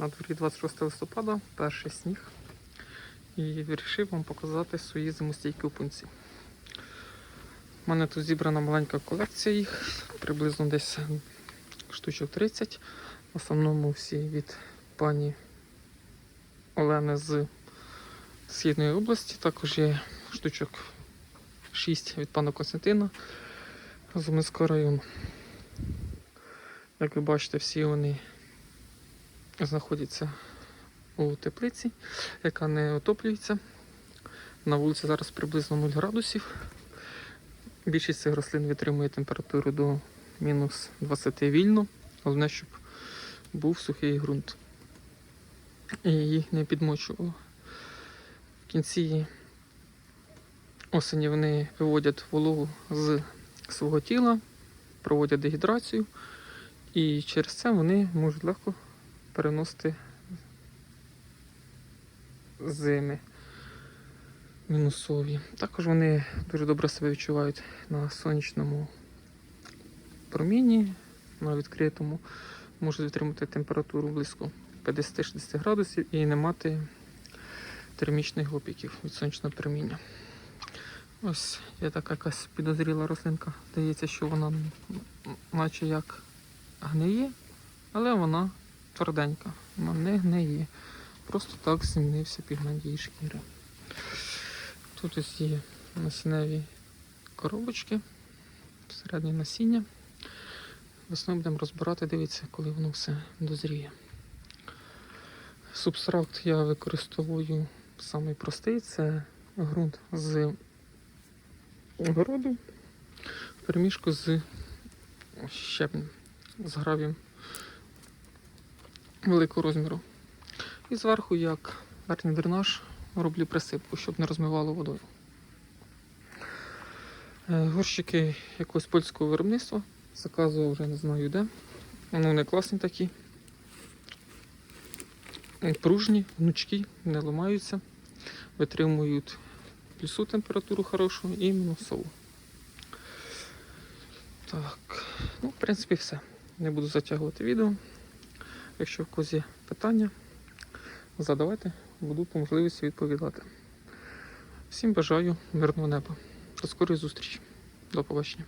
На дворі 26 листопада, перший сніг. І вирішив вам показати свої зимостійкі опунці. У мене тут зібрана маленька колекція їх, приблизно десь штучок 30. В основному всі від пані Олени з Східної області. Також є штучок 6 від пана Костянтина з Уманського району. Як ви бачите, всі вони знаходяться у теплиці, яка не отоплюється. На вулиці зараз приблизно 0 градусів. Більшість цих рослин витримує температуру до мінус 20 вільно, головне, щоб був сухий ґрунт. І їх не підмочувало. В кінці осені вони виводять вологу з свого тіла, проводять дегідрацію, і через це вони можуть легко переносити зими мінусові. Також вони дуже добре себе відчувають на сонячному промінні, на відкритому, можуть витримати температуру близько 50-60 градусів і не мати термічних опіків від сонячного проміння. Ось є така якась підозріла рослинка. Здається, що вона наче як гниє, але вона тверденька, вона не гниє. Просто так змінився пігмент її шкіри. Тут ось є насінневі коробочки, середнє насіння. Весною будемо розбирати, дивіться, коли воно все дозріє. Субстракт я використовую самий простий, це ґрунт з огороду в переміжку з щебнем, з гравієм великого розміру. І зверху, як верхній дренаж, роблю присипку, щоб не розмивало водою. Е, Горщики якогось польського виробництва. Заказував вже не знаю де. Ну, Вони класні такі. Е, Пружні, гнучкі, не ламаються, витримують плюсу температуру хорошу і мінусову. Так, ну, в принципі, все. Не буду затягувати відео. Якщо в когось є питання, задавайте, буду по можливості відповідати. Всім бажаю мирного неба. До скорої зустрічі. До побачення.